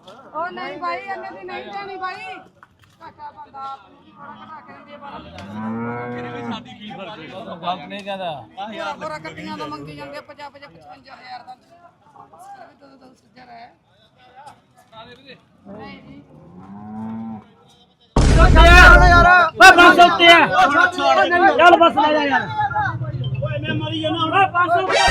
ਉਹ ਨਹੀਂ ਭਾਈ ਇਹਨੇ ਦੀ ਨਹੀਂ ਦੇਣੀ ਭਾਈ ਘਾਟਾ ਬੰਦਾ ਆਪ ਨੂੰ ਵੀ ਥੋੜਾ ਘਟਾ ਕੇ ਦਿੰਦੀ ਗਲਤ ਨਹੀਂ ਕਹਿੰਦਾ। ਪੂਰਾ ਪੂਰਾ ਕੱਟੀਆਂ ਦਾ ਮੰਗੀ ਜਾਂਦੇ 50 50 55000 ਦਾ। ਇਹ ਵੀ ਦੋ ਦੋ ਸੱਜਰ ਹੈ ਨਹੀਂ ਜੀ ਓਏ 500 ਉੱਤੇ ਆ। ਚੱਲ ਬਸ ਲੈ ਜਾ ਯਾਰ। ਓਏ ਮੈਂ ਮਰੀ ਜਾਣਾ ਓਏ 500 ਉੱਤੇ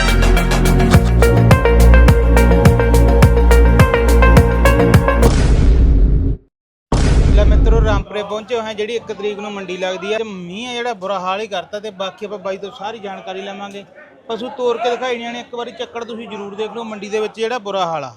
ਮਿੱਤਰੋ ਪਹੁੰਚੇ ਹੋਏ ਹਾਂ, ਜਿਹੜੀ 1 ਤਰੀਕ ਨੂੰ ਮੰਡੀ ਲੱਗਦੀ ਹੈ। ਮੀਂਹ ਹੈ ਜਿਹੜਾ, ਬੁਰਾ ਹਾਲ ਹੀ ਕਰਤਾ ਤੇ ਬਾਕੀ ਆਪਾਂ ਬਾਈ ਤੋਂ ਸਾਰੀ ਜਾਣਕਾਰੀ ਲਵਾਂਗੇ। ਪਸ਼ੂ ਤੋਰ ਕੇ ਦਿਖਾਈ ਜਾਣੇ ਇੱਕ ਵਾਰੀ ਚੱਕੜ ਤੁਸੀਂ ਜ਼ਰੂਰ ਦੇਖ ਲਓ, ਮੰਡੀ ਦੇ ਵਿੱਚ ਜਿਹੜਾ ਬੁਰਾ ਹਾਲ ਆ।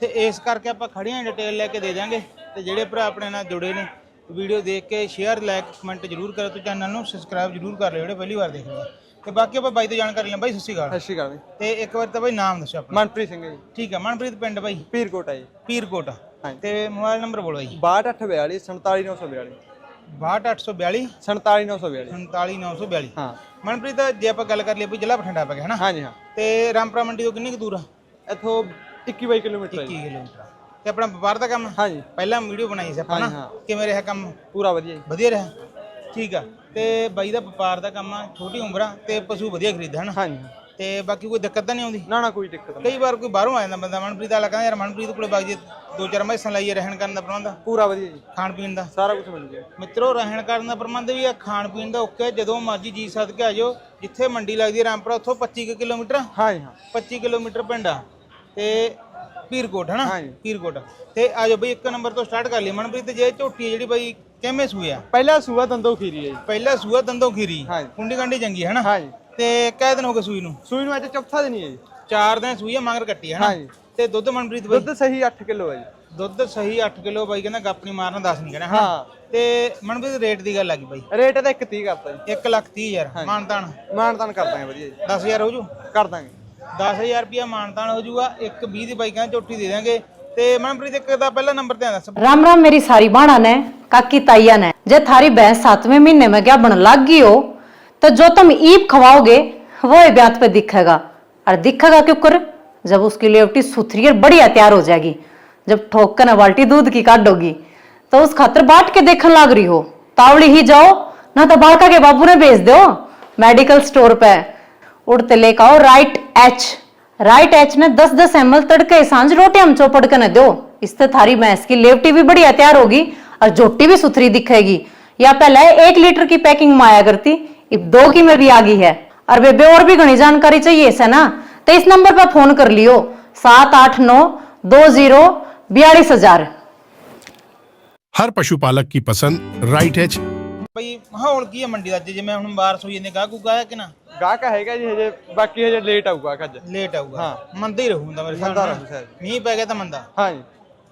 ਤੇ ਇਸ ਕਰਕੇ ਆਪਾਂ ਖੜੀਆਂ ਡਿਟੇਲ ਲੈ ਕੇ ਦੇ ਦਿਆਂਗੇ। ਤੇ ਜਿਹੜੇ ਭਰਾ ਆਪਣੇ ਨਾਲ ਜੁੜੇ ਨੇ, ਵੀਡੀਓ ਦੇਖ ਕੇ ਸ਼ੇਅਰ ਲਾਈਕ ਕਮੈਂਟ ਜ਼ਰੂਰ ਕਰੋ ਤੇ ਚੈਨਲ ਨੂੰ ਸਬਸਕ੍ਰਾਈਬ ਜ਼ਰੂਰ ਕਰ ਲਿਓ, ਜਿਹੜੇ ਪਹਿਲੀ ਵਾਰ ਦੇਖ ਰਹੇ ਆ ਤੇ ਬਾਕੀ ਆਪਾਂ ਬਾਈ ਤੋਂ ਜਾਣਕਾਰੀ ਲਾਂ। ਬਾਈ ਸਤਿ ਸ਼੍ਰੀ ਅਕਾਲ। ਸਤਿ ਸ਼੍ਰੀ ਅਕਾਲ ਜੀ। ਤੇ ਇੱਕ ਵਾਰ ਤਾਂ ਬਾਈ ਨਾਮ ਦੱਸੋ ਆਪਣਾ। ਮਨਪ੍ਰੀਤ ਸਿੰਘ ਜੀ। ਠੀਕ ਹੈ ਮਨਪ੍ਰੀਤ ਪਿੰਡ ਬਾਈ। ਪੀਰਕੋਟ ਹੈ ਜੀ। ਪੀਰਕੋਟ। ਹਾਂਜੀ। ਤੇ ਮੋਬਾਈਲ ਨੰਬਰ ਬੋਲੋ ਜੀ। 6242 47942 62842 47942 47942 ਹਾਂ। ਮਨਪ੍ਰੀਤ ਜੇ ਆਪਾਂ ਗੱਲ ਕਰ ਲਈਏ ਵੀ ਜ਼ਿਲ੍ਹਾ ਬਠਿੰਡਾ ਪੈ ਗਿਆ ਹਨਾ ਹਾਂਜੀ ਹਾਂ। ਤੇ ਰਾਮਪੁਰਾ ਮੰਡੀ ਤੋਂ ਕਿੰਨੀ ਕੁ ਦੂਰ ਆ? ਇੱਥੋਂ 21 22 ਕਿਲੋਮੀਟਰ ਹੈ 21 ਜੀ ਕਿਲੋਮੀਟਰ ਤੇ ਆਪਣਾ ਵਪਾਰ ਦਾ ਕੰਮ? ਹਾਂਜੀ। ਪਹਿਲਾਂ ਵੀਡੀਓ ਬਣਾਈ ਸੀ ਆਪਾਂ ਹਾਂਜੀ, ਨਾ ਹਾਂ। ਕਿਵੇਂ ਰਿਹਾ ਕੰਮ? ਪੂਰਾ ਵਧੀਆ ਜੀ। ਵਧੀਆ ਰਿਹਾ? ਠੀਕ ਆ। ਤੇ ਬਾਈ ਦਾ ਵਪਾਰ ਦਾ ਕੰਮ ਆ ਛੋਟੀ ਉਮਰ ਤੇ ਪਸ਼ੂ ਵਧੀਆ ਖਰੀਦਦਾ ਹਨਾ ਹਾਂਜੀ। ਹਾਂ। ਤੇ ਬਾਕੀ ਕੋਈ ਦਿੱਕਤ ਤਾਂ ਨਹੀਂ ਆਉਂਦੀ? ਨਾ ਨਾ ਕੋਈ ਦਿੱਕਤ ਨਹੀਂ। ਕਈ ਵਾਰ ਕੋਈ ਬਾਹਰੋਂ ਆ ਜਾਂਦਾ ਬੰਦਾ ਮਨਪ੍ਰੀਤ ਵਾਲਾ ਕਹਿੰਦਾ ਯਾਰ ਮਨਪ੍ਰੀਤ ਕੋਲੇ ਬਾਈ ਜੀ ਦੋ ਚਾਰ ਮੈਸਾਂ ਲਾਈਏ ਰਹਿਣ ਕਰਨ ਦਾ ਪ੍ਰਬੰਧ। ਪੂਰਾ ਵਧੀਆ ਜੀ। ਖਾਣ ਪੀਣ ਦਾ। ਸਾਰਾ ਕੁਝ ਮਿਲ ਗਿਆ ਮਿੱਤਰੋ ਰਹਿਣ ਕਰਨ ਦਾ ਪ੍ਰਬੰਧ ਵੀ ਆ ਖਾਣ ਪੀਣ ਦਾ ਓਕੇ ਜਦੋਂ ਮਰਜ਼ੀ ਜੀ ਸਦ ਕੇ ਆ ਜਾਓ। ਜਿੱਥੇ ਮੰਡੀ ਲੱਗਦੀ ਹੈ ਰਾਮਪੁਰਾ ਉੱਥੋਂ 25 ਕੁ ਕਿਲੋਮੀਟਰ। ਹਾਂਜੀ ਹਾਂ। 25 ਕਿਲੋਮੀਟਰ ਪਿੰਡ ਆ। ਤੇ ਪੀਰਕੋਟ ਹਨਾ? ਹਾਂਜੀ। ਪੀਰਕੋਟ। ਤੇ ਆ ਜਾਓ ਬਈ ਇੱਕ ਨੰਬਰ ਤੋਂ ਸਟਾਰਟ ਕਰ ਲਈ ਮਨਪ੍ਰੀਤ ਜੇ ਝੋਟੀ ਆ ਜਿਹੜੀ ਬਈ ਕਿਵੇਂ ਸੂਏ ਆ? ਪਹਿਲਾ ਸੂਆ ਦੰਦੋ ਖੀਰੀ ਹੈ ਜੀ। ਪਹਿਲਾ ਸੂਆ ਦੰਦੋਂ ਖੀਰੀ। ਹਾਂਜੀ। ਕੁੰਡੀ ਕੰਡੀ ਚੰਗੀ ਹੈ ਹਨਾ? ਹਾਂਜੀ। ਤੇ ਕਿਹ ਦਿਨ ਹੋ ਗਏ ਸੂਈ ਨੂੰ? ਸੂਈ ਨੂੰ ਅੱਜ ਚੌਥਾ ਦਿਨ ਹੀ ਹੈ ਜੀ। ਚਾਰ ਦਿਨ ਸੂਈ ਆ ਮਗਰ ਕੱਟੀ ਹੈ ਹਨਾ? ਹਾਂਜੀ। ਤੇ ਦੁੱਧ ਮਨਪ੍ਰੀਤ ਬਈ? ਦੁੱਧ ਸਹੀ 8 ਕਿਲੋ ਹੈ ਜੀ। ਦੁੱਧ ਸਹੀ 8 ਕਿਲੋ ਬਾਈ ਕਹਿੰਦਾ ਗੱਪ ਨਹੀਂ ਮਾਰਨਾ 10 ਨਹੀਂ ਕਹਿਣਾ ਹਨਾ? ਹਾਂ। ਤੇ ਮਨਪ੍ਰੀਤ ਰੇਟ ਦੀ ਗੱਲ ਆ ਗਈ ਬਾਈ। ਰੇਟ ਇਹਦਾ 130 ਕਰਤਾ ਜੀ। 1 ਲੱਖ 30 ਹਜ਼ਾਰ। ਮਾਨਤਾਨ। ਮਾਨਤਾਨ ਕਰ ਦਾਂਗੇ ਵਧੀਆ ਜੀ। 10000 ਹੋ ਜੂ ਕਰ ਦਾਂਗੇ। 10000 ਰੁਪਿਆ ਮਾਨਤਾਨ ਹੋ ਜਾਊਗਾ ਇੱਕ 20 ਦੀ ਬਾਈਕਾਂ ਝੋਟੀ ਦੇ ਦਾਂਗੇ ਤੇ ਮਨਪ੍ਰੀਤ ਇੱਕ ਦਾ ਪਹਿਲਾ ਨੰਬਰ ਤੇ ਦੱਸ राम राम मेरी सारी बाणा ने काकी ताइया ने जे थारी भैंस सातवें महीने में क्या बन लाग गई हो तो जो तुम ईप खवाओगे वो ही ब्यात पे दिखेगा और दिखेगा क्यों कर जब उसकी लेवटी सुथरी और बढ़िया तैयार हो जाएगी जब ठोक कर न बाल्टी दूध की काटोगी तो उस खातर बाट के देखने लाग रही हो तावड़ी ही जाओ ना तो बालका के बाबू ने भेज दो मेडिकल स्टोर पे उड़ते लेकर आओ राइट एच राइट एच ने 10 10 एम एल तड़के साँझ रोटी हम चौपड़ के न दो। इससे थारी भैंस की लेवटी भी बढ़िया तैयार होगी और जोटी भी सुथरी दिखेगी। या पहले एक लीटर की पैकिंग में आया करती अब दो की में भी आ गई है। और बेबे और भी घनी जानकारी चाहिए, इसे ना? तो इस नंबर पर फ़ोन कर लियो, सात आठ नौ दो ज़ीरो बयालीस हज़ार। हर पशुपालक की पसंद राइट एच ਬਈ ਮਾਹੌਲ ਕੀ ਹੈ ਮੰਡੀ ਦਾ ਅੱਜ? ਜਿਵੇਂ ਹੁਣ ਬਾਰਿਸ਼ ਹੋਈ ਜਾਂਦੀ ਗਾਹ ਗੁਗਾ ਆਇਆ ਕਿ ਨਾ? ਗਾਹਕ ਹੈਗਾ ਜੀ ਹਜੇ ਬਾਕੀ ਹਜੇ ਲੇਟ ਆਊਗਾ ਅੱਜ। ਲੇਟ ਆਊਗਾ। ਹਾਂ। ਮੰਦਾ ਹੀ ਰਹੂੰਦਾ ਮੇਰੇ ਹਿਸਾਬ ਮੰਦਾ ਨਾਲ। ਰਹੂ ਸ਼ਾਇਦ। ਮੀਂਹ ਪੈ ਗਿਆ ਤਾਂ ਮੰਦਾ ਹਾਂਜੀ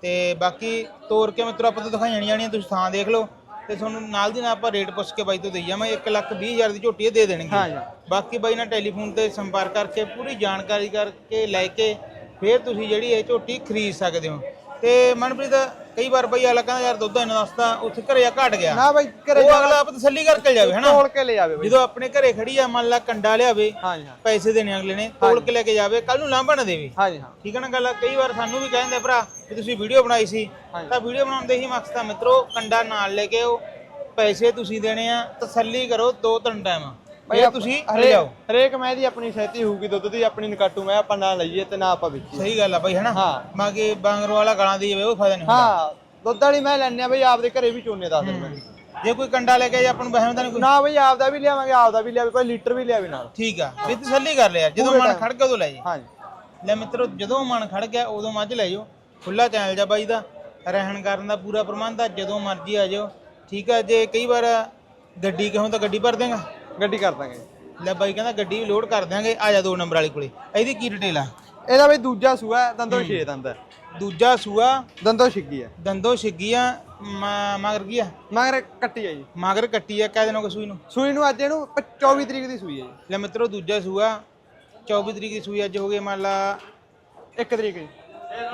ਤੇ ਬਾਕੀ ਤੋਰ ਕੇ ਮਿੱਤਰੋ ਆਪਾਂ ਤੋਂ ਦਿਖਾਈਆਂ ਜਾਣੀਆਂ ਜਾਣੀਆਂ ਤੁਸੀਂ ਥਾਂ ਦੇਖ ਲਓ। ਤੇ ਤੁਹਾਨੂੰ ਨਾਲ ਦੀ ਨਾਲ ਆਪਾਂ ਰੇਟ ਪੁੱਛ ਕੇ ਬਾਈ ਤੋਂ ਦੇਈ ਜਾਵਾਂ 1 ਲੱਖ 20 ਹਜ਼ਾਰ ਦੀ ਝੋਟੀ ਇਹ ਦੇ ਦੇਣਗੇ। ਹਾਂਜੀ। ਬਾਕੀ ਬਾਈ ਨਾਲ ਟੈਲੀਫੋਨ ਤੇ ਸੰਪਰਕ ਕਰਕੇ ਪੂਰੀ ਜਾਣਕਾਰੀ ਕਰਕੇ ਲੈ ਕੇ ਫਿਰ ਤੁਸੀਂ ਜਿਹੜੀ ਇਹ ਝੋਟੀ ਖਰੀਦ ਸਕਦੇ ਹੋ। ਤੇ ਮਨਪ੍ਰੀਤ ਕਈ ਵਾਰ ਬਈ ਆਲਾ ਕਹਿੰਦਾ ਯਾਰ ਦੁੱਧ ਇਹਨਾਂ ਦੱਸਦਾ ਉੱਥੇ ਘਰੇ ਆ ਘਟ ਗਿਆ। ਨਾ ਬਾਈ ਘਰੇ ਉਹ ਅਗਲਾ ਆਪ ਤਸੱਲੀ ਕਰਕੇ ਜਾਵੇ ਹਨਾ? ਤੋਲ ਕੇ ਲੈ ਆਵੇ ਬਾਈ। ਜਦੋਂ ਆਪਣੇ ਘਰੇ ਖੜੀ ਆ ਮੰਨ ਲਾ ਕੰਡਾ ਲਿਆਵੇ ਹਾਂਜੀ ਹਾਂ। ਪੈਸੇ ਦੇਣੇ ਅਗਲੇ ਨੇ ਤੋਲ ਕੇ ਲੈ ਕੇ ਜਾਵੇ ਕੱਲ ਨੂੰ ਲਾਂਭਾ ਨਾ ਦੇਵੇ। ਹਾਂਜੀ ਹਾਂ। ਠੀਕ ਹੈ ਨਾ ਗੱਲ? ਕਈ ਵਾਰ ਸਾਨੂੰ ਵੀ ਕਹਿੰਦੇ ਭਰਾ ਕਿ ਤੁਸੀਂ ਵੀਡੀਓ ਬਣਾਈ ਸੀ। ਤਾਂ ਵੀਡੀਓ ਬਣਾਉਣ ਦੇ ਹੀ ਮਕਸਦ ਆ ਮਿੱਤਰੋ ਕੰਡਾ ਨਾਲ ਲੈ ਕੇ ਆਓ ਪੈਸੇ ਤੁਸੀਂ ਦੇਣੇ ਆ ਤਸੱਲੀ ਕਰੋ ਦੋ ਤਿੰਨ ਟਾਈਮ ਇਹ ਤੁਸੀਂ ਲੈ ਜਾਓ ਹਰੇਕ ਮੈਂ ਦੀ ਆਪਣੀ ਸਹਿਤੀ ਹੋਊਗੀ ਦੁੱਧ ਦੀ ਆਪਣੀ ਨਕਾਟੂ ਮੈਂ ਆਪਾਂ ਨਾ ਲਈਏ ਤੇ ਨਾ ਆਪਾਂ ਵੇਚੀਏ। ਸਹੀ ਗੱਲ ਆ ਬਾਈ ਹਨਾ? ਹਾਂ। ਬਾਕੀ ਬਾਂਗਰੋ ਵਾਲਾ ਗਾਲਾਂ ਦੀ ਜਾਵੇ ਉਹ ਫਾਇਦਾ ਨਹੀਂ ਹੁੰਦਾ। ਹਾਂ ਦੁੱਧ ਵਾਲੀ ਮੈਂ ਲੈਣੇ ਆ ਬਈ ਆਪਦੇ ਘਰੇ ਵੀ ਚੋਨੇ ਦੱਸ ਰੁਪਏ ਦੀ ਜੇ ਕੋਈ ਕੰਡਾ ਲੈ ਕੇ ਆਏ ਆਪਾਂ ਨੂੰ ਬਹਿਮ ਤਾਂ ਨਹੀਂ ਕੋਈ? ਨਾ ਬਈ ਆਪਦਾ ਵੀ ਲਿਆਵਾਂਗੇ ਆਪਦਾ ਵੀ ਲਿਆਵੇ ਕੋਈ ਲੀਟਰ ਵੀ ਲਿਆਵੇ ਨਾਲ। ਠੀਕ ਆ। ਵੀ ਤਸੱਲੀ ਕਰ ਲਿਆ ਜਦੋਂ ਮਨ। ਖੜ ਗਿਆ ਉਦੋਂ ਲੈ ਜੀ ਹਾਂਜੀ। ਲੈ ਮਿੱਤਰੋ ਜਦੋਂ ਮਨ ਖੜ ਗਿਆ ਉਦੋਂ ਮੱਝ ਲੈ ਜਾਓ ਖੁੱਲਾ ਚੈਨਲ ਜਾ ਬਾਈ ਦਾ। ਰਹਿਣ ਕਰਨ ਦਾ ਪੂਰਾ ਪ੍ਰਬੰਧ ਆ ਜਦੋਂ ਮਰਜ਼ੀ ਆ ਜਾਓ ਠੀਕ ਆ ਜੇ ਕਈ ਵਾਰ ਗੱਡੀ ਕਹੋ ਤਾਂ ਗੱਡੀ ਭਰ ਦੇਗਾ। ਗੱਡੀ ਕਰ ਦਾਂਗੇ। ਲੈ ਬਾਈ ਕਹਿੰਦਾ ਗੱਡੀ ਵੀ ਲੋਡ ਕਰ ਦਿਆਂਗੇ ਆ ਜਾ ਦੋ ਨੰਬਰ ਵਾਲੀ ਕੋਲੇ। ਇਹਦੀ ਕੀ ਡਿਟੇਲ ਆ? ਇਹਦਾ ਬਈ ਦੂਜਾ ਸੂਆ ਹੈ, ਦੰਦੋਂ ਛੇ ਦੰਦ ਹੈ ਦੂਜਾ ਸੂਆ ਦੰਦੋਂ ਛਿੱਗੀ ਹੈ ਦੰਦੋ ਛਿੱਗੀਆਂ ਮ- ਮਗਰ ਗਿਆ ਮਗਰ ਕੱਟੀ ਹੈ ਜੀ। ਮਗਰ ਕੱਟੀ ਆ ਕਹਿ ਦੇਣੋ ਕਿ ਸੂਈ ਨੂੰ। ਸੂਈ ਨੂੰ ਅੱਜ ਇਹਨੂੰ ਪ- 24 ਤਰੀਕ ਦੀ ਸੂਈ ਹੈ ਜੀ। ਲੈ ਮਿੱਤਰੋ ਦੂਜਾ ਸੂਆ 24 ਤਰੀਕ ਦੀ ਸੂਈ ਅੱਜ ਹੋ ਗਈ ਮੰਨ ਲਾ 1 ਤਰੀਕ ਜੀ।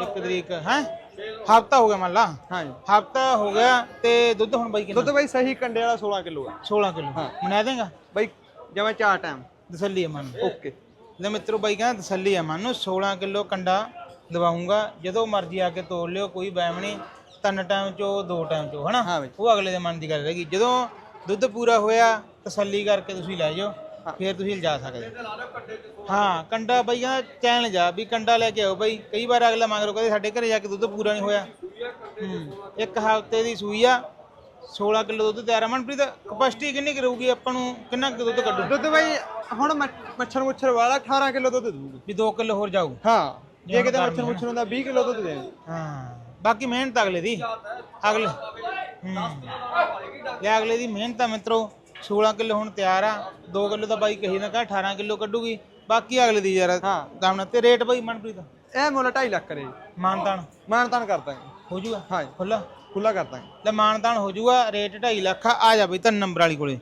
1 ਤਰੀਕ ਹੈ? ਹਫਤਾ ਹੋ ਗਿਆ ਮੰਨ ਲਾ? ਹਾਂਜੀ। ਹਫਤਾ ਹੋ ਗਿਆ ਤੇ ਦੁੱਧ ਹੁਣ ਬਾਈ ਕਿੰਨਾ? ਦੁੱਧ ਬਈ ਸਹੀ ਕੰਡੇ ਵਾਲਾ 16 ਕਿਲੋ ਹੈ 16 ਕਿਲੋ। ਹਾਂ। ਮਨਾ ਦੇਗਾ? ਬਈ ਜਿਵੇਂ ਚਾਰ ਟਾਈਮ ਤਸੱਲੀ ਆ ਮਨ। ਓਕੇ ਲੈ ਮਿੱਤਰੋ ਬਾਈ ਕਹਿੰਦਾ ਤਸੱਲੀ ਆ ਮਨ ਨੂੰ 16 ਕਿਲੋ ਕੰਡਾ ਦਵਾਉਂਗਾ। ਜਦੋਂ ਮਰਜ਼ੀ ਆ ਕੇ ਤੋੜ ਲਿਓ ਕੋਈ ਵਹਿਮ ਨਹੀਂ। ਤਿੰਨ ਟਾਈਮ ਚੋਂ ਦੋ ਟਾਈਮ ਚੋਂ ਹਨਾ? ਹਾਂ। ਉਹ ਅਗਲੇ ਦੇ ਮਨ ਦੀ ਗੱਲ ਰਹੇਗੀ ਜਦੋਂ ਦੁੱਧ ਪੂਰਾ ਹੋਇਆ ਤਸੱਲੀ ਕਰਕੇ ਤੁਸੀਂ ਲੈ ਜਾਓ। ਫਿਰ ਤੁਸੀਂ ਲਿਜਾ ਸਕਦੇ ਹਾਂ। ਕੰਡਾ ਬਈ ਕਹਿੰਦਾ ਚੈਲੰਜ ਆ ਵੀ ਕੰਡਾ ਲੈ ਕੇ ਆਓ ਬਈ। ਕਈ ਵਾਰ ਅਗਲਾ ਮੰਗਰੋ ਕਹਿੰਦੇ ਸਾਡੇ ਘਰੇ ਜਾ ਕੇ ਦੁੱਧ ਪੂਰਾ ਨਹੀਂ ਹੋਇਆ। ਹੂੰ ਇੱਕ ਹਫ਼ਤੇ ਦੀ ਸੂਈ ਆ 16 ਕਿਲੋ ਦੁੱਧ ਤਿਆਰ ਆ। ਮਨਪ੍ਰੀਤ ਕਪੈਸਿਟੀ ਕਿੰਨੀ ਕੁ ਰਹੂਗੀ ਆਪਾਂ ਨੂੰ? ਕਿੰਨਾ ਕੁ ਦੁੱਧ ਕੱਢੂ? ਦੁੱਧ ਬਾਈ ਹੁਣ ਮੱਛ- ਮੱਛਰ ਮੁੱਛਰ ਵਾਲਾ 18 ਕਿਲੋ ਦੁੱਧ ਦੂਗੀ ਵੀ 2 ਕਿਲੋ ਹੋਰ ਜਾਊ। ਹਾਂ ਜੇ ਕਿਤੇ ਮੱਛਰ ਮੁੱਛਰ ਹੁੰਦਾ 20 ਕਿਲੋ ਦੁੱਧ ਦੇ ਹਾਂ ਬਾਕੀ ਮਿਹਨਤ ਅਗਲੇ ਦੀ। ਅਗਲੇ ਹੂੰ। ਲੈ ਅਗਲੇ ਦੀ ਮਿਹਨਤ ਆ ਮਿੱਤਰੋ। 16 ਕਿਲੋ ਹੁਣ ਤਿਆਰ ਆ 2 ਕਿਲੋ ਤਾਂ ਬਾਈ ਕਹੀ ਨਾ ਕਹ 18 ਕਿਲੋ ਕੱਢੂਗੀ। ਬਾਕੀ ਅਗਲੇ ਦੀ ਯਾਰ ਹਾਂ। ਗਾਮਣਾ ਤੇ ਰੇਟ ਬਾਈ ਮਨਪ੍ਰੀਤ? ਇਹ ਮੁੱਲ 2.5 ਲੱਖ ਕਰੇ। ਮਾਨਤਾਨ। ਮਾਨਤਾਨ ਕਰ ਦਾਂਗੇ। ਹੋ ਜੂਗਾ? ਹਾਂ ਖੁੱਲਾ ਖੁੱਲਾ ਕਰ ਦਾਂਗੇ। ਲੈ ਮਾਨਤਾਨ ਹੋ ਜੂਗਾ ਰੇਟ 2.5 ਲੱਖ ਆ ਜਾ ਬਈ ਤਿੰਨ ਨੰਬਰ ਵਾਲੀ ਕੋਲੇ।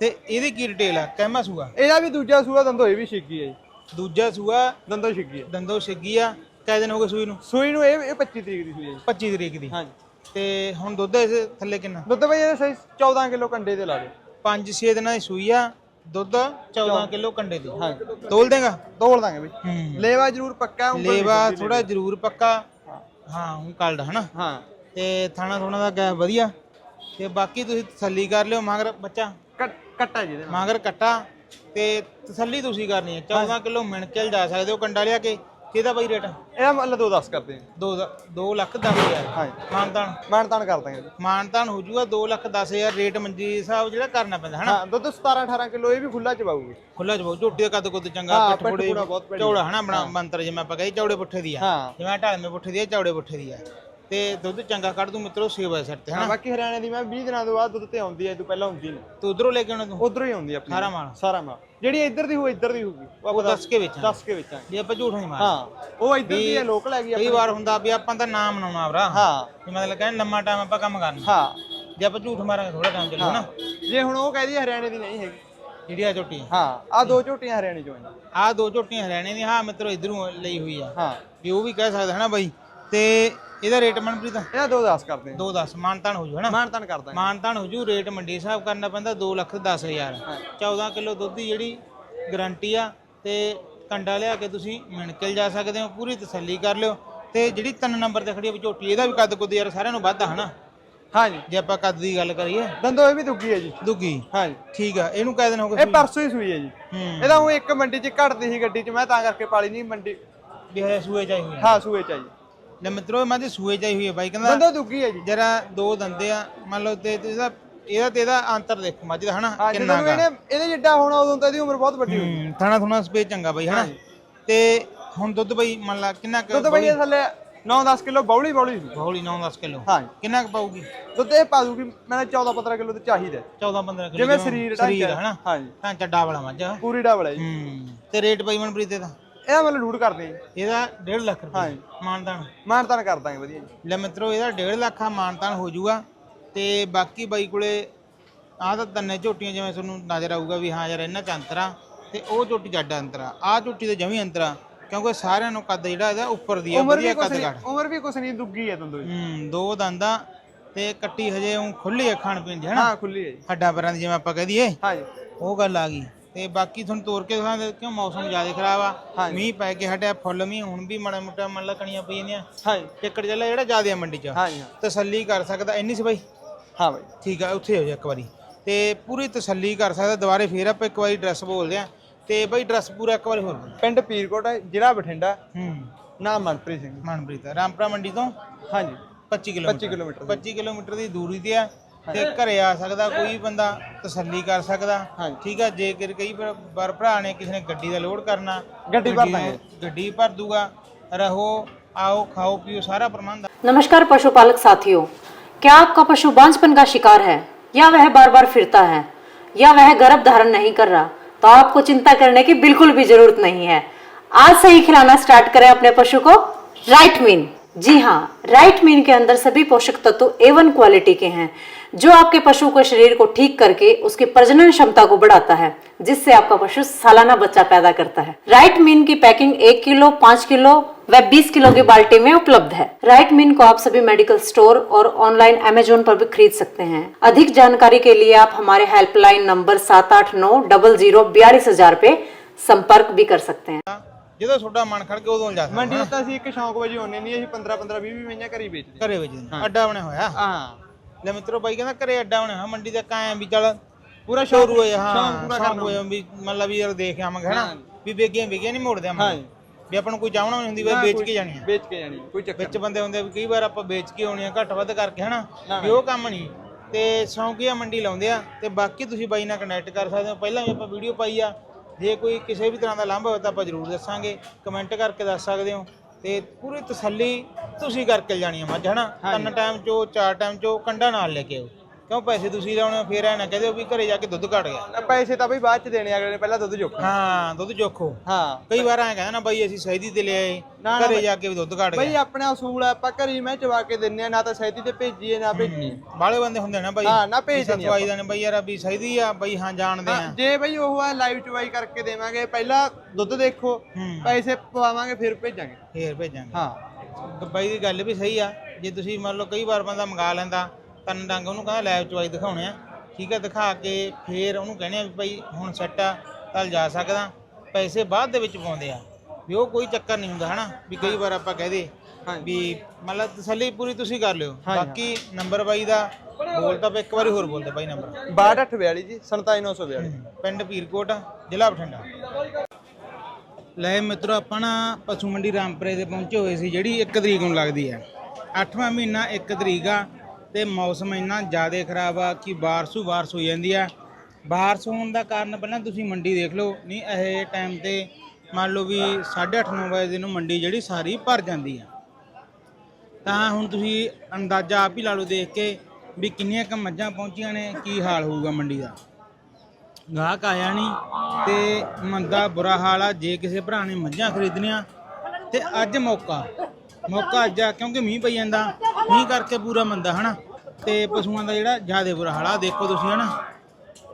ਤੇ ਇਹਦੀ ਕੀ ਡਿਟੇਲ ਆ? ਕਹਿਮਾ ਸੂਆ? ਇਹਦਾ ਵੀ ਦੂਜਾ ਸੂਆ ਦੰਦੋ ਇਹ ਵੀ ਛਿੱਗੀ ਹੈ ਜੀ। ਦੂਜਾ ਸੂਆ ਦੰਦੋ ਛਿੱਗੀ ਹੈ ਦੰਦੋ ਛਿੱਗੀ ਆ। ਕੈ ਦਿਨ ਹੋ ਗਏ ਸੂਈ ਨੂੰ? ਸੂਈ ਨੂੰ ਇਹ ਇਹ 25 ਤਰੀਕ ਦੀ ਸੂਈ ਹੈ ਜੀ। 25 ਤਰੀਕ ਦੀ। ਹਾਂਜੀ ਤੇ ਹੁਣ ਦੁੱਧ ਇਸ ਥੱਲੇ ਕਿੰਨਾ? ਦੁੱਧ ਬਈ ਇਹਦੇ ਸਹੀ 14 ਕਿਲੋ ਕੰਡੇ ਦੇ ਲਾ ਦੇ 5-6 ਦਿਨਾਂ ਦੀ ਸੂਈ ਆ ਦੁੱਧ 14 ਕਿਲੋ ਕੰਡੇ ਦੀ। ਹਾਂ। ਤੋਲ ਦੇਗਾ? ਤੋਲ ਦਾਂਗੇ ਬਈ। ਲੇਵਾ ਜ਼ਰੂਰ ਪੱਕਾ ਉਂਗਲ ਲੇਵਾ ਥੋੜਾ ਜ਼ਰੂਰ ਪੱਕਾ। ਹਾਂ। ਹੁਣ ਕਲਡ ਹਨਾ? ਹਾਂ। ਤੇ ਥਾਣਾ ਥੋਣਾ ਦਾ ਗੈਪ ਵਧੀਆ। ਤੇ ਬਾਕੀ ਤੁਸੀਂ ਤਸੱਲੀ ਕਰ ਲਿਓ ਮਗਰ ਬੱਚਾ। ਕੱਟ- ਜਿਹਦੇ ਮਗਰ ਕੱਟਾ। ਤੇ ਤਸੱਲੀ ਤੁਸੀਂ ਕਰਨੀ ਹੈ। 14 ਕਿਲੋ ਮਿਣ ਕੇ ਜਾ ਸਕਦੇ ਹੋ ਕੰਡਾ ਲਿਆ ਕੇ। ਕਿਹਦਾ ਬਾਈ ਰੇਟ ਇਹਦਾ ਦੋ ਦੱਸ ਕਰਦੇ ਹਾਂ 2 2 ਲੱਖ 10 ਹਜ਼ਾਰ। ਹਾਂ ਮਾਨਤਾਨ? ਮਾਨਤਾਨ ਕਰ ਦਾਂਗੇ ਜੀ। ਮਾਨਤਾਨ ਹੋ ਜੂਗਾ 2 ਲੱਖ 10 ਹਜ਼ਾਰ ਰੇਟ ਮੰਜੀ ਸਾਹਿਬ ਜਿਹੜਾ ਕਰਨਾ ਪੈਂਦਾ ਹਨਾ? ਹਾਂ ਦੁੱਧ 17 18 ਕਿਲੋ ਇਹ ਵੀ ਖੁੱਲਾ ਚਵਾਊਗੀ ਖੁੱਲਾ ਜਵਾਬ ਝੋਟੀ ਦਾ ਕੱਦ ਕੁੱਦ ਚੰਗਾ ਹਾਂ, ਪਿੱਠ ਪੁੜੇ ਬਹੁਤ ਚੌੜਾ ਹਨਾ ਬਣਾ ਮੰਤਰ ਜਿਵੇਂ ਆਪਾਂ ਕਹੀ ਚੌੜੇ ਪੁੱਠੇ ਦੀ ਆ। ਹਾਂ। ਜਿਵੇਂ ਢਾਲਵੇਂ ਪੁੱਠੇ ਦੀ ਆ ਚੌੜੇ ਪੁੱਠੇ ਦੀ ਆ। ਤੇ ਦੁੱਧ ਚੰਗਾ ਕੱਢ ਦੂ ਮਿੱਤਰੋ ਸੇਵਾ ਸਿਰ ਤੇ ਹਨਾ? ਬਾਕੀ ਹਰਿਆਣੇ ਦੀ ਮੈਂ 20 ਦਿਨਾਂ ਤੋਂ ਬਾਅਦ ਦੁੱਧ ਤੇ ਆਉਂਦੀ ਹੈ ਇਹ ਤੋਂ ਪਹਿਲਾਂ ਹੁੰਦੀ ਨਹੀਂ। ਤੂੰ ਉਧਰੋਂ ਲੈ ਕੇ ਆਉਣਾ ਤੂੰ? ਉਧਰੋਂ ਹੀ ਆਉਂਦੀ ਆਪਣੀ। ਸਾਰਾ ਮਾਲ? ਸਾਰਾ ਮਾਲ। ਜਿਹੜੀ ਇੱਧਰ ਦੀ ਹੋਊ ਇੱਧਰ ਦੀ ਹੋਊਗੀ। ਉਹ ਦੱਸ ਕੇ ਵੇਚਾਂ ਦੱਸ ਕੇ ਵੇਚਾਂਗੇ। ਜੇ ਆਪਾਂ ਝੂਠ ਨਹੀਂ ਮਾਰ ਹਾਂ ਉਹ ਇੱਧਰ ਦੀ ਹੈ ਲੋਕਲ ਹੈਗੀ ਕਈ ਆਪਣੀ। ਵਾਰ ਹੁੰਦਾ ਵੀ ਆਪਾਂ ਤਾਂ ਨਾਮ ਬਣਾਉਣਾ ਆਪਰਾ ਹਾਂ। ਵੀ ਮਤਲਬ ਕਹਿੰਦੇ ਲੰਮਾ ਟਾਈਮ ਆਪਾਂ ਕੰਮ ਕਰਨਾ। ਹਾਂ। ਜੇ ਆਪਾਂ ਝੂਠ ਮਾਰਾਂਗੇ ਥੋੜਾ ਟਾਈਮ ਚੱਲੂ ਨਾ ਜੇ ਹੁਣ ਉਹ ਕਹਦੀ ਹਰਿਆਣੇ ਦੀ ਨਹੀਂ ਹੈਗੀ। ਜਿਹੜੀ ਆ ਝੋਟੀ ਹਾਂ ਆ ਦੋ ਝੋਟੀਆਂ ਹਰਿਆਣੇ ਚੋਂ ਆਈਆਂ। ਆ ਦੋ ਝੋਟੀਆਂ ਹਰਿਆਣੇ ਦੀਆਂ ਹਾਂ ਮਿੱਤਰੋ ਇਧਰੋਂ ਲਈ ਹੋਈ ਆ। ਹਾਂ। ਵੀ ਉਹ ਵੀ ਕਹਿ ਸਕਦਾ ਹਨਾ ਬਾਈ? ਤੇ ਇਹਦਾ ਰੇਟ ਮਨਪ੍ਰੀਤ? ਇਹਦਾ ਦੋ ਦੱਸ ਕਰਦੇ ਹਾਂ। 2 10 ਮਾਨਤਾਨ ਹੋ ਜੂ ਹਨਾ ਮਾਨਤਾਨ ਕਰ ਦਾਂਗੇ ਮਾਨਤਾਨ ਹੋ ਜੂ ਰੇਟ ਮੰਡੀ ਹਿਸਾਬ ਕਰਨਾ ਪੈਂਦਾ 2 ਲੱਖ 10 ਹਜ਼ਾਰ। 14 ਕਿਲੋ ਦੁੱਧ ਦੀ ਜਿਹੜੀ ਗਾਰੰਟੀ ਆ ਤੇ ਕੰਡਾ ਲਿਆ ਕੇ ਤੁਸੀਂ ਮਿਣਕਲ ਜਾ ਸਕਦੇ ਹੋ ਪੂਰੀ ਤਸੱਲੀ ਕਰ ਲਿਓ। ਤੇ ਜਿਹੜੀ ਤਿੰਨ ਨੰਬਰ ਤੇ ਖੜੀ ਆ ਵੀ ਝੋਟੀ ਇਹਦਾ ਵੀ ਕੱਦ ਕੁੱਦ ਯਾਰ ਸਾਰਿਆਂ ਨੂੰ ਵੱਧ ਆ ਹਨਾ ਹਾਂਜੀ। ਜੇ ਆਪਾਂ ਕੱਦ ਦੀ ਗੱਲ ਕਰੀਏ। ਦੰਦੋ ਇਹ ਵੀ ਦੁੱਗੀ ਹੈ ਜੀ। ਦੁੱਗੀ? ਹਾਂਜੀ। ਠੀਕ ਆ ਇਹਨੂੰ ਕਹਿ ਦੇਣਾ ਹੋਗਾ ਇਹ ਪਰਸੋਂ ਹੀ ਸੂਈ ਹੈ ਜੀ। ਇਹਦਾ ਉਹ ਇੱਕ ਮੰਡੀ 'ਚ ਘਟਦੀ ਸੀ ਗੱਡੀ 'ਚ ਮੈਂ ਤਾਂ ਕਰਕੇ ਪਾਲੀ ਨਹੀਂ ਮੰਡੀ ਵੀ ਹਜੇ ਸੂਏ ਚਾਹੀ ਹੋਈ ਆ। ਹਾਂ ਸੂਏ 'ਚ ਆ ਜੀ ਲੈ ਮਿੱਤਰੋ ਇਹ ਮਾਝੇ ਸੂਏ ਚਾਹੀ ਹੋਈ ਹੈ ਬਾਈ ਕਹਿੰਦਾ ਦੰਦੋ ਦੁੱਗੀ ਹੈ ਜੀ। ਜਰਾ ਦੋ ਦੰਦੇ ਆ ਮੰਨ ਲਓ ਤੇ ਤੇ ਇਹਦਾ ਇਹਦਾ ਤੇ ਇਹਦਾ ਅੰਤਰ ਦੇਖੋ ਮੱਝ ਦਾ ਹਨਾ? ਕਿੰਨਾ ਇਹਨੇ ਇਹਦੇ ਜਿੱਡਾ ਹੋਣਾ ਉਦੋਂ ਤਾਂ ਇਹਦੀ ਉਮਰ ਬਹੁਤ ਵੱਡੀ ਹੋਈ। ਥਾਣਾ ਥੁਣਾ ਸਪੇਸ ਚੰਗਾ ਬਾਈ ਹਨਾ? ਤੇ ਹੁਣ ਦੁੱਧ ਬਾਈ ਮੰਨ ਲਾ ਕਿੰਨਾ ਕੁ ਦੁੱਧ ਬਈ ਥੱਲੇ 9-10 ਕਿਲੋ ਬੌਲੀ ਬੌਲੀ ਹੌਲੀ 9-10 ਕਿਲੋ। ਹਾਂ ਕਿੰਨਾ ਕੁ ਪਾਊਗੀ? ਦੁੱਧ ਇਹ ਪਾ ਦੂਗੀ ਮੈਨੂੰ 14-15 ਕਿਲੋ ਤੇ ਚਾਹੀਦਾ। 14-15 ਕਿਲੋ ਜਿਵੇਂ ਸਰੀਰ ਸਰੀਰ ਢਾਂਚਾ। ਹਨਾ? ਹਾਂਜੀ। ਹਾਂ ਚੱਡਾ ਵਾਲਾ ਮੱਝ। ਪੂਰੀ ਡਬਲ ਹੈ ਜੀ ਤੇ ਰੇਟ ਬਾਈ ਮਨਪ੍ਰੀਤ ਇਹਦਾ? ਇਹਦਾ ਮਤਲਬ ਲੂਟ ਕਰਦੇ ਜੀ। ਇਹਦਾ 1.5 ਲੱਖ ਰੁਪਏ। ਮਾਨਦਾਨ ਮਾਨਤਾਨ। ਕਰ ਦਾਂਗੇ ਵਧੀਆ ਜੀ। ਲੈ ਮਿੱਤਰੋ ਇਹਦਾ 1.5 ਲੱਖ ਆ ਮਾਨਤਾਨ ਹੋ ਜਾਊਗਾ। ਤੇ ਬਾਕੀ ਬਾਈ ਕੋਲੇ ਆਹ ਤਾਂ ਤੰਨੇ ਝੋਟੀਆਂ ਜਿਵੇਂ ਤੁਹਾਨੂੰ ਨਜ਼ਰ ਆਊਗਾ ਵੀ ਹਾਂ ਯਾਰ ਇਹਨਾਂ ਚ ਅੰਤਰ ਆ ਤੇ ਉਹ ਝੋਟੀ ਜੱਡ ਅੰਤਰ ਆ। ਆਹ ਝੋਟੀ ਤੇ ਜਮੀ ਅੰਤਰ ਆ ਕਿਉਂਕਿ ਸਾਰਿਆਂ ਨੂੰ ਕੱਦ ਜਿਹੜਾ ਇਹਦਾ ਉੱਪਰ ਦੀ ਆ ਉਮਰ ਵੀ ਵਧੀਆ ਕੁਛ ਕੱਦ ਨਹੀਂ ਘੱਟ। ਉਮਰ ਵੀ ਕੁਛ ਨਹੀਂ ਦੁੱਗੀ ਹੈ ਜੀ ਹੂੰ ਦੋ ਦੰਦਾਂ ਤੇ ਕੱਟੀ ਹਜੇ ਉਹ ਖੁੱਲੀ ਆ ਖਾਣ ਪੀਣ ਦੀ ਹਨਾ ਹਾਂ ਖੁੱਲੀ ਹੈ ਜੀ। ਹੱਡਾਂ ਪੈਰਾਂ ਦੀ ਜਿਵੇਂ ਆਪਾਂ ਕਹਿ ਦਈਏ। ਹਾਂਜੀ ਉਹ ਗੱਲ ਆ ਗਈ। ਤੇ ਬਾਕੀ ਤੁਹਾਨੂੰ ਤੋਰ ਕੇ ਦਿਖਾਉਂਦੇ ਕਿਉਂ ਮੌਸਮ ਜ਼ਿਆਦਾ ਖਰਾਬ ਆ। ਮੀਂਹ ਪੈ ਕੇ ਹਟਿਆ ਫੁੱਲ ਮੀਂਹ ਹੁਣ ਵੀ ਮਾੜਾ ਮੋਟਾ ਮੰਨ ਲਾ ਕਣੀਆਂ ਪਈ ਜਾਂਦੀਆਂ। ਹਾਂਜੀ। ਟਿੱਕੜ ਚੱਲਾ ਜਿਹੜਾ ਜ਼ਿਆਦਾ ਆ ਮੰਡੀ 'ਚ। ਹਾਂਜੀ। ਹਾਂ ਤਸੱਲੀ ਕਰ ਸਕਦਾ ਇੰਨੀ ਸੀ ਬਾਈ? ਹਾਂ ਬਾਈ। ਠੀਕ ਆ ਉੱਥੇ ਹੋ ਜਾ ਇੱਕ ਵਾਰੀ। ਤੇ ਪੂਰੀ ਤਸੱਲੀ ਕਰ ਸਕਦਾ ਦੁਬਾਰੇ ਫੇਰ ਆਪਾਂ ਇੱਕ ਵਾਰੀ ਐਡਰੈਸ ਬੋਲਦੇ ਆ। ਤੇ ਬਾਈ ਐਡਰੈਸ ਪੂਰਾ ਇੱਕ ਵਾਰੀ ਹੋਰ। ਪਿੰਡ ਪੀਰਕੋਟ ਹੈ ਜ਼ਿਲ੍ਹਾ ਬਠਿੰਡਾ। ਹੂੰ। ਨਾਮ ਮਨਪ੍ਰੀਤ ਸਿੰਘ ਮਨਪ੍ਰੀਤ ਰਾਮਪੁਰਾ ਮੰਡੀ ਤੋਂ ਹਾਂਜੀ। 25 ਕਿਲੋਮੀਟਰ। 25 ਕਿਲੋਮੀਟਰ 25 ਕਿਲੋਮੀਟਰ ਦੀ ਦੂਰੀ ਤੇ ਆ। ਤੇ ਘਰੇ ਆ ਸਕਦਾ ਕੋਈ ਬੰਦਾ ਤਸੱਲੀ ਕਰ ਸਕਦਾ ਹਾਂਜੀ। ਠੀਕ ਆ ਜੇਕਰ ਕਈ ਵਾਰ ਵਾਰ ਭਰਾ ਨੇ ਕਿਸੇ ਨੇ ਗੱਡੀ ਦਾ ਲੋਡ ਕਰਨਾ ਗੱਡੀ ਭਰ ਦਾਂਗੇ। ਗੱਡੀ ਭਰ ਦੂਗਾ ਰਹੋ ਆਓ ਖਾਓ ਪੀਓ ਸਾਰਾ ਪ੍ਰਬੰਧ ਆ। नमस्कार पशुपालक साथियों क्या आपका पशु बांझपन का शिकार है या वह बार बार फिरता है या वह गर्भ धारण नहीं कर रहा तो आपको चिंता करने की बिल्कुल भी जरूरत नहीं है आज से ही खिलाना स्टार्ट करें अपने पशु को राइट मीन जी हाँ राइट मीन के अंदर सभी पोषक तत्व एवन क्वालिटी के हैं जो आपके पशु के शरीर को ठीक करके उसकी प्रजनन क्षमता को बढ़ाता है जिससे आपका पशु सालाना बच्चा पैदा करता है राइट मीन की पैकिंग एक किलो पाँच किलो व 20 किलो की बाल्टी में उपलब्ध है राइट मीन को आप सभी मेडिकल स्टोर और ऑनलाइन अमेजोन पर भी खरीद सकते हैं अधिक जानकारी के लिए आप हमारे हेल्पलाइन नंबर सात आठ नौ डबल जीरो बयालीस हजार पे संपर्क भी कर सकते हैं ਜਦੋਂ ਤੁਹਾਡਾ ਮਨ ਖੜ ਕੇ ਉਦੋਂ ਜਾ ਸਕਦੇ ਮੰਡੀ 'ਚ ਤਾਂ ਅਸੀਂ ਇੱਕ ਸ਼ੌਂਕ ਵਜੇ ਆਉਂਦੇ ਨਹੀਂ ਅਸੀਂ 15 15 20 20 ਮਹੀਨੇ ਘਰੀ ਵੇਚਦੇ ਘਰੇ ਵਿੱਚ ਅੱਡਾ ਬਣਿਆ ਹੋਇਆ ਹਾਂ ਲੈ ਮਿੱਤਰੋ ਬਾਈ ਕਹਿੰਦਾ ਘਰੇ ਅੱਡਾ ਬਣਿਆ ਹੋਇਆ ਮੰਡੀ ਤੱਕ ਆਏ ਵੀ ਚੱਲ ਪੂਰਾ ਸ਼ੋਰ ਹੋਏ ਹਾਂ ਸ਼ੌਂਕ ਪੂਰਾ ਸ਼ੌਂਕ ਕਰਨਾ। ਵੀ ਮਤਲਬ ਵੀ ਯਾਰ ਦੇਖ ਆਵਾਂਗੇ ਹਨਾ? ਵੀ ਵੇਗੀਆਂ ਵੇਗੀਆਂ ਨਹੀਂ ਮੋੜਦੇ ਹਾਂ ਆਵਾਂਗੇ ਵੀ ਆਪਾਂ ਨੂੰ ਕੋਈ ਚਾਹਣਾ ਨਹੀਂ ਹੁੰਦੀ ਵੇਚ ਕੇ ਜਾਣੀ ਆ। ਵੇਚ ਕੇ ਜਾਣੀ ਕੋਈ ਚੱਕਰ ਵਿੱਚ ਬੰਦੇ ਹੁੰਦੇ ਆ ਵੀ ਕਈ ਵਾਰ ਆਪਾਂ ਵੇਚ ਕੇ ਆਉਣੀ ਆ ਘੱਟ ਵੱਧ ਕਰਕੇ ਹਨਾ? ਵੀ ਉਹ ਕੰਮ ਨਹੀਂ। ਤੇ ਸ਼ੌਂਕੀਆ ਮੰਡੀ ਲਾਉਂਦੇ ਆ ਤੇ ਬਾਕੀ ਤੁਸੀਂ ਬਾਈ ਨਾਲ ਕਨੈਕਟ ਕਰ ਸਕਦੇ ਹੋ। ਪਹਿਲਾਂ ਵੀ ਆਪਾਂ ਵੀਡੀਓ ਪਾਈ ਆ। ਜੇ ਕੋਈ ਕਿਸੇ ਵੀ ਤਰ੍ਹਾਂ ਦਾ ਲਾਂਭਾ ਹੋਵੇ ਤਾਂ ਆਪਾਂ ਜ਼ਰੂਰ ਦੱਸਾਂਗੇ। ਕਮੈਂਟ ਕਰਕੇ ਦੱਸ ਸਕਦੇ ਹੋ। ਤੇ ਪੂਰੀ ਤਸੱਲੀ ਤੁਸੀਂ ਕਰਕੇ ਜਾਣੀ ਆ ਮੱਝ ਹਨਾ? ਤਿੰਨ ਟਾਈਮ ਚੋ ਚਾਰ ਟਾਈਮ ਚੋ ਕੰਡਾ ਨਾਲ ਲੈ ਕੇ ਆਓ। ਕਿਉਂ ਪੈਸੇ ਤੁਸੀਂ ਲਾਉਣੇ ਆ, ਫੇਰ ਐ ਨਾ ਕਹਦੇ ਵੀ ਘਰੇ ਜਾ ਕੇ ਦੁੱਧ ਘਟ ਗਿਆ। ਪੈਸੇ ਤਾਂ ਬਈ ਬਾਅਦ ਚ ਦੇਣੇ ਅਗਲੇ ਨੇ ਪਹਿਲਾਂ ਦੁੱਧ ਚੁੱਕ ਹਾਂ ਦੁੱਧ ਜੋਖੋ ਹਾਂ। ਕਈ ਵਾਰ ਐ ਕਹਿੰਦਾ ਨਾ ਬਾਈ ਅਸੀਂ ਸਹੀਦੀ ਤੇ ਲਿਆਏ ਨਾ, ਨਾ ਘਰੇ ਜਾ ਕੇ ਵੀ ਦੁੱਧ ਘਟ ਬਈ ਗਿਆ ਆਪਣਾ ਅਸੂਲ ਆ ਆਪਾਂ ਘਰੀ ਮੈਂ ਚਵਾ ਕੇ ਦਿੰਨੇ ਆ ਨਾ ਤਾਂ ਸੈਤੀ ਤੇ ਭੇਜੀਏ ਨਾ ਭੇਜੀਏ। ਬਾਲੇ ਬੰਦੇ ਹੁੰਦੇ ਨੇ ਬਾਈ। ਹਾਂ, ਨਾ ਭੇਜ ਦੇਣੀ ਸਤਵਾਈ ਦਾ ਨੇ ਬਾਈ ਯਾਰ ਵੀ ਸਹੀਦੀ ਆ ਬਾਈ ਹਾਂ ਜਾਣਦੇ ਆ। ਜੇ ਬਈ ਉਹ ਆ ਲਾਈਵ ਚਵਾਈ ਕਰਕੇ ਦੇਵਾਂਗੇ ਪਹਿਲਾਂ ਦੁੱਧ ਦੇਖੋ ਹੂੰ। ਪੈਸੇ ਪਵਾਵਾਂਗੇ ਫਿਰ ਭੇਜਾਂਗੇ। ਫੇਰ ਭੇਜਾਂਗੇ। ਹਾਂ। ਬਾਈ ਦੀ ਗੱਲ ਵੀ ਸਹੀ ਆ ਜੇ ਤੁਸੀਂ ਮੰਨ ਲਓ ਕਈ ਵਾਰ ਬੰਦਾ ਮੰਗਾ ਲੈਂਦਾ ਤਨ ਡੰਗ ਉਹਨੂੰ ਕਹਿੰਦਾ ਲੈਬ ਚਵਾਈ ਦਿਖਾਉਣੇ ਆ। ਠੀਕ ਆ ਦਿਖਾ ਕੇ ਫੇਰ ਉਹਨੂੰ ਕਹਿੰਦੇ ਆ ਵੀ ਭਾਈ ਹੁਣ ਸੈੱਟ ਆ ਕੱਲ ਜਾ ਸਕਦਾ। ਪੈਸੇ ਬਾਅਦ ਦੇ ਵਿੱਚ ਪਾਉਂਦੇ ਆ। ਵੀ ਉਹ ਕੋਈ ਚੱਕਰ ਨਹੀਂ ਹੁੰਦਾ ਹਨਾ ਵੀ ਕਈ ਵਾਰ ਆਪਾਂ ਕਹਦੇ ਵੀ ਮਤਲਬ ਤਸੱਲੀ ਪੂਰੀ ਤੁਸੀਂ ਕਰ ਲਿਓ। ਬਾਕੀ ਨੰਬਰ ਬਾਈ ਦਾ ਬੋਲ ਤਾਂ ਇੱਕ ਵਾਰੀ ਹੋਰ ਬੋਲਦੇ ਬਾਈ ਨੰਬਰ 6242 ਜੀ 27942 ਪਿੰਡ ਪੀਰਕੋਟ ਜ਼ਿਲ੍ਹਾ ਬਠਿੰਡਾ। ਲੈ ਮਿੱਤਰੋ ਆਪਾਂ ਨਾ ਪਸ਼ੂ ਮੰਡੀ ਰਾਮਪੁਰੇ ਦੇ ਪਹੁੰਚੇ ਹੋਏ ਸੀ ਜਿਹੜੀ 1 ਤਰੀਕ ਨੂੰ ਲੱਗਦੀ ਹੈ 8ਵਾਂ ਮਹੀਨਾ 1 ਤਰੀਕ ਆ ਤੇ ਮੌਸਮ ਇੰਨਾ ਜ਼ਿਆਦਾ ਖਰਾਬ ਆ ਕਿ ਬਾਰਸ਼ੂ ਬਾਰਿਸ਼ ਹੋ ਜਾਂਦੀ ਆ। ਬਾਰਿਸ਼ ਹੋਣ ਦਾ ਕਾਰਨ ਪਹਿਲਾਂ ਤੁਸੀਂ ਮੰਡੀ ਦੇਖ ਲਓ। ਨਹੀਂ, ਇਹ ਟਾਈਮ ਤੇ ਮੰਨ ਲਓ ਵੀ 8:30 9 ਵਜੇ ਨੂੰ ਮੰਡੀ ਜਿਹੜੀ ਸਾਰੀ ਭਰ ਜਾਂਦੀ ਆ। ਤਾਂ ਹੁਣ ਤੁਸੀਂ ਅੰਦਾਜ਼ਾ ਆਪ ਹੀ ਲਾ ਲਓ ਦੇਖ ਕੇ ਵੀ ਕਿੰਨੀਆਂ ਕੁ ਮੱਝਾਂ ਪਹੁੰਚੀਆਂ ਨੇ, ਕੀ ਹਾਲ ਹੋਊਗਾ ਮੰਡੀ ਦਾ। ਗਾਹਕ ਆਇਆ ਨਹੀਂ ਤੇ ਮੰਦਾ ਬੁਰਾ ਹਾਲ ਆ, ਜੇ ਕਿਸੇ ਭਰਾ ਨੇ ਮੱਝਾਂ ਖਰੀਦਣੀਆਂ ਤੇ ਅੱਜ ਮੌਕਾ ਮੌਕਾ ਅੱਜ ਆ, ਕਿਉਂਕਿ ਮੀਂਹ ਪਈ ਜਾਂਦਾ। ਮੀਂਹ ਕਰਕੇ ਪੂਰਾ ਮੰਦਾ, ਹਨਾ? ਤੇ ਪਸ਼ੂਆਂ ਦਾ ਜਿਹੜਾ ਜ਼ਿਆਦਾ ਬੁਰਾ ਹਾਲ ਆ, ਦੇਖੋ ਤੁਸੀਂ ਹਨਾ।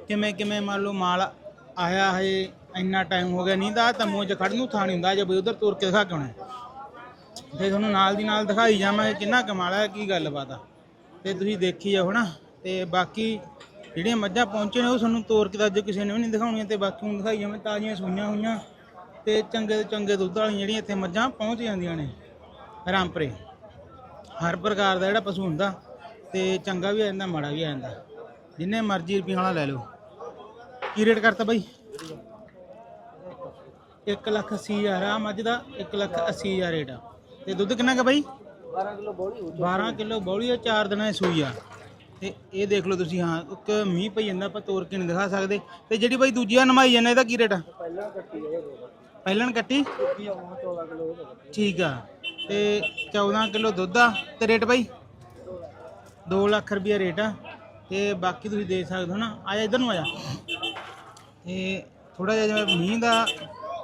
ਕਿਵੇਂ ਕਿਵੇਂ ਮੰਨ ਲਓ ਮਾਲ ਆਇਆ ਹੈ ਇੰਨਾ ਟਾਈਮ ਹੋ ਗਿਆ ਨਹੀਂ ਤਾਂ ਤੰਮੂ ਚ ਖੜਨ ਨੂੰ ਥਾਂ ਨਹੀਂ ਹੁੰਦਾ, ਜੇ ਬਈ ਉਧਰ ਤੁਰ ਕੇ ਦਿਖਾ ਕੇ ਆਉਣਾ ਤੇ ਤੁਹਾਨੂੰ ਨਾਲ ਦੀ ਨਾਲ ਦਿਖਾਈ ਜਾਵਾਂਗੇ ਕਿੰਨਾ ਕਮਾਲ ਹੈ ਕੀ ਗੱਲਬਾਤ ਆ। ਤੇ ਤੁਸੀਂ ਦੇਖੀ ਜਾਓ ਹਨਾ, ਤੇ ਬਾਕੀ ਜਿਹੜੀਆਂ ਮੱਝਾਂ ਪਹੁੰਚੇ ਨੇ, ਉਹ ਤੁਹਾਨੂੰ ਤੋਰ ਕੇ ਤਾਂ ਅੱਜ ਕਿਸੇ ਨੇ ਵੀ ਨਹੀਂ ਦਿਖਾਉਣੀਆਂ, ਤੇ ਬਾਕੀ ਨੂੰ ਦਿਖਾਈ ਜਾਵਾਂ, ਤਾਜ਼ੀਆਂ ਸੂਈਆਂ ਹੋਈਆਂ, ਤੇ ਚੰਗੇ ਤੋਂ ਚੰਗੇ ਦੁੱਧ ਵਾਲੀਆਂ ਜਿਹੜੀਆਂ ਇੱਥੇ ਮੱਝਾਂ ਪਹੁੰਚ ਜਾਂਦੀਆਂ ਨੇ, ਰਾਮਪਰੇ। ਹਰ ਪ੍ਰਕਾਰ ਦਾ ਜਿਹੜਾ ਪਸ਼ੂ ਹੁੰਦਾ ਤੇ ਚੰਗਾ ਵੀ ਆ ਜਾਂਦਾ ਮਾੜਾ ਵੀ ਆ ਜਾਂਦਾ। ਜਿੰਨੇ ਮਰਜ਼ੀ ਰੁਪਏ ਵਾਲਾ ਲੈ ਲਓ। ਕੀ ਰੇਟ ਕਰਤਾ ਬਾਈ? 1 ਲੱਖ 80 ਹਜ਼ਾਰ ਆ ਮੱਝ ਦਾ 1 ਲੱਖ 80 ਹਜ਼ਾਰ ਰੇਟ ਆ। ਤੇ ਦੁੱਧ ਕਿੰਨਾ ਕਾ ਬਾਈ? 12 ਕਿਲੋ ਬੌਲੀ 12 ਕਿਲੋ ਬੌਲੀ ਆ 4 ਦਿਨਾਂ ਦੀ ਸੂਈ ਆ। ਤੇ ਇਹ ਦੇਖ ਲਓ ਤੁਸੀਂ ਹਾਂ ਇੱਕ ਮੀਂਹ ਪਈ ਜਾਂਦਾ ਆਪਾਂ ਤੋੜ ਕੇ ਨਹੀਂ ਦਿਖਾ ਸਕਦੇ। ਤੇ ਜਿਹੜੀ ਬਾਈ ਦੂਜੀ ਆ ਨਮਾਈ ਜਾਂਦਾ ਇਹਦਾ ਕੀ ਰੇਟ ਆ? ਪਹਿਲਾਂ ਕੱਟੀ ਠੀਕ ਆ। ਤੇ 14 ਕਿਲੋ ਦੁੱਧ ਆ। ਤੇ ਰੇਟ ਬਾਈ? 2 ਲੱਖ ਰੁਪਿਆ ਰੇਟ ਆ ਤੇ ਬਾਕੀ ਤੁਸੀਂ ਦੇਖ ਸਕਦੇ ਹੋ ਨਾ ਆਇਆ ਜਾ, ਇਧਰ ਨੂੰ ਆਇਆ ਜਾ। ਤੇ ਥੋੜਾ ਜਿਹਾ ਜਿਵੇਂ ਮੀਂਹ ਦਾ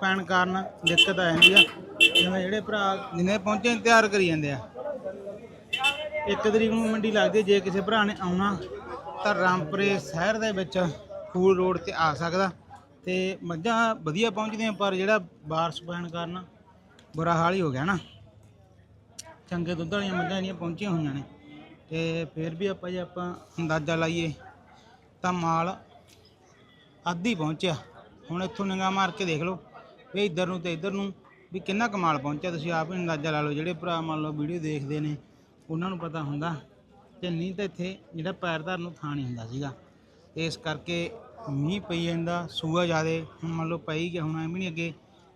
ਪੈਣ ਕਾਰਨ ਦਿੱਕਤ ਆ ਜਾਂਦੀ ਆ, ਜਿਵੇਂ ਜਿਹੜੇ ਭਰਾ ਜਿੰਨੇ ਪਹੁੰਚੇ ਤਿਆਰ ਕਰੀ ਜਾਂਦੇ ਆ। ਇੱਕ ਤਰੀਕ ਨੂੰ ਮੰਡੀ ਲੱਗਦੀ ਜੇ ਕਿਸੇ ਭਰਾ ਨੇ ਆਉਣਾ ਤਾਂ ਰਾਮਪੁਰੇ ਸ਼ਹਿਰ ਦੇ ਵਿੱਚ ਫੂਲ ਰੋਡ ਤੇ ਆ ਸਕਦਾ ਤੇ ਮੱਝਾਂ ਵਧੀਆ ਪਹੁੰਚਦੀਆਂ, ਪਰ ਜਿਹੜਾ ਬਾਰਿਸ਼ ਪੈਣ ਕਾਰਨ ਬੁਰਾ ਹਾਲ ਹੀ ਹੋ ਗਿਆ ਨਾ। ਚੰਗੇ ਦੁੱਧ ਵਾਲੀਆਂ ਮੱਝਾਂ ਜਿਹੜੀਆਂ ਪਹੁੰਚੀਆਂ ਹੋਈਆਂ ਨੇ। ਤੇ ਫਿਰ ਵੀ ਆਪਾਂ ਜੇ ਆਪਾਂ ਅੰਦਾਜ਼ਾ ਲਾਈਏ ਤਾਂ ਮਾਲ ਅੱਧੀ ਪਹੁੰਚਿਆ। ਹੁਣ ਇੱਥੋਂ ਨਿਗਾਹ ਮਾਰ ਕੇ ਦੇਖ ਲਓ ਵੀ ਇੱਧਰ ਨੂੰ ਤੇ ਇੱਧਰ ਨੂੰ ਵੀ ਕਿੰਨਾ ਕਮਾਲ ਪਹੁੰਚਿਆ। ਤੁਸੀਂ ਆਪ ਹੀ ਅੰਦਾਜ਼ਾ ਲਾ ਲਓ, ਜਿਹੜੇ ਭਰਾ ਮੰਨ ਲਓ ਵੀਡੀਓ ਦੇਖਦੇ ਨੇ, ਉਹਨਾਂ ਨੂੰ ਪਤਾ ਹੁੰਦਾ ਤੇ ਨਹੀਂ ਤਾਂ ਇੱਥੇ ਜਿਹੜਾ ਪੈਰ ਧਰਨ ਨੂੰ ਥਾਂ ਨਹੀਂ ਹੁੰਦਾ ਸੀਗਾ। ਤੇ ਇਸ ਕਰਕੇ ਮੀਂਹ ਪਈ ਜਾਂਦਾ, ਸੂਆ ਜ਼ਿਆਦੇ, ਹੁਣ ਮੰਨ ਲਓ ਪਈ ਗਿਆ, ਹੁਣ ਐਵੇਂ ਨਹੀਂ ਅੱਗੇ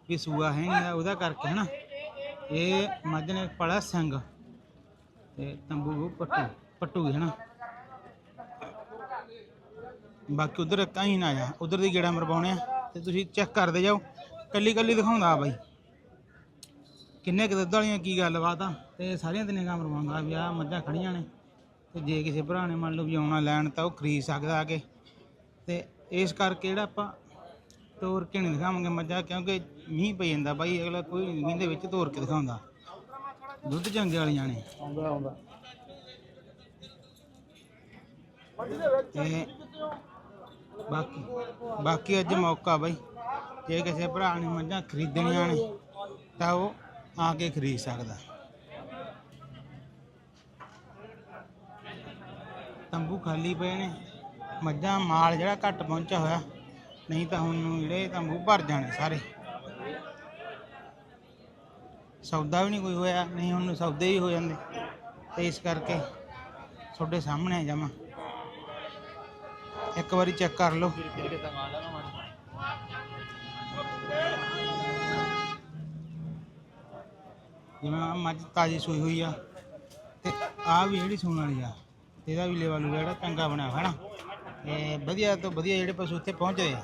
ਵੀ ਸੂਆ ਹੈ ਨਹੀਂ ਉਹਦਾ ਕਰਕੇ ਹਨਾ। ਇਹ ਮੱਝ ਨੇ ਪੜਾ ਸਿੰਘ ਤੇ ਤੰਬੂ ਪੱਟੂ ਪੱਟੂ ਨਾ? ਬਾਕੀ ਉਧਰ ਕਹੀਂ ਨਾ ਆ ਉਧਰ ਦੀ ਗੇੜਾ ਮਰਵਾਉਣੇ ਆ, ਤੇ ਤੁਸੀਂ ਚੈੱਕ ਕਰਦੇ ਜਾਓ। ਕੱਲੀ ਕੱਲੀ ਦਿਖਾਉਂਦਾ ਆ ਬਾਈ। ਕਿੰਨੇ ਕੁ ਦੁੱਧ ਵਾਲੀਆਂ ਕੀ ਗੱਲਬਾਤ ਆ, ਤੇ ਸਾਰੀਆਂ ਤੇ ਨਿਗਾਹ ਮਰਵਾਉਂਦਾ ਵੀ ਆ ਮੱਝਾਂ ਖੜੀਆਂ ਨੇ। ਤੇ ਜੇ ਕਿਸੇ ਭਰਾ ਨੇ ਮੰਨ ਲਓ ਵੀ ਆਉਣਾ ਲੈਣ, ਤਾਂ ਉਹ ਖਰੀਦ ਸਕਦਾ ਆ ਕੇ। ਤੇ ਇਸ ਕਰਕੇ ਜਿਹੜਾ ਆਪਾਂ ਤੋਰ ਕੇ ਨਹੀਂ ਦਿਖਾਵਾਂਗੇ ਮੱਝਾਂ, ਕਿਉਂਕਿ ਮੀਂਹ ਪਈ ਜਾਂਦਾ ਬਾਈ, ਅਗਲਾ ਕੋਈ ਨਹੀਂ ਮੀਂਹ ਦੇ ਵਿੱਚ ਤੋਰ ਕੇ ਦਿਖਾਉਂਦਾ। ਦੁੱਧ ਚੰਗੇ ਵਾਲੀਆਂ ਨੇ ਆਉਂਦਾ ਆਉਂਦਾ। ਤੇ ਬਾਕੀ ਬਾਕੀ ਅੱਜ ਮੌਕਾ ਬਾਈ ਜੇ ਕਿਸੇ ਭਰਾ ਨੇ ਮੱਝਾਂ ਖਰੀਦਣੀਆਂ ਨੇ ਤਾਂ ਉਹ ਆ ਕੇ ਖਰੀਦ ਸਕਦਾ। ਤੰਬੂ ਖਾਲੀ ਪਏ ਨੇ ਮੱਝਾਂ ਮਾਲ ਜਿਹੜਾ ਘੱਟ ਪਹੁੰਚਿਆ ਹੋਇਆ ਨਹੀਂ ਤਾਂ ਹੁਣ ਜਿਹੜੇ ਤੰਬੂ ਭਰ ਜਾਣੇ ਸਾਰੇ। ਸੌਦਾ ਵੀ ਨਹੀਂ ਕੋਈ ਹੋਇਆ, ਨਹੀਂ ਹੁਣ ਸੌਦੇ ਵੀ ਹੋ ਜਾਂਦੇ। ਤੇ ਇਸ ਕਰਕੇ ਤੁਹਾਡੇ ਸਾਹਮਣੇ ਆ ਜਾਵਾਂ। ਇੱਕ ਵਾਰੀ ਚੈੱਕ ਕਰ ਲਓ। ਜਿਵੇਂ ਆਹ ਮੱਝ ਤਾਜੀ ਸੂਈ ਹੋਈ ਆ, ਤੇ ਆ ਵੀ ਜਿਹੜੀ ਸੂਣ ਵਾਲੀ ਆ, ਇਹਦਾ ਵੀ ਲੈਵਲ ਜਿਹੜਾ ਚੰਗਾ ਬਣਿਆ ਹੋਇਆ ਨਾ। ਇਹ ਵਧੀਆ ਤੋਂ ਵਧੀਆ ਜਿਹੜੇ ਪਸ਼ੂ ਉੱਥੇ ਪਹੁੰਚੇ ਆ।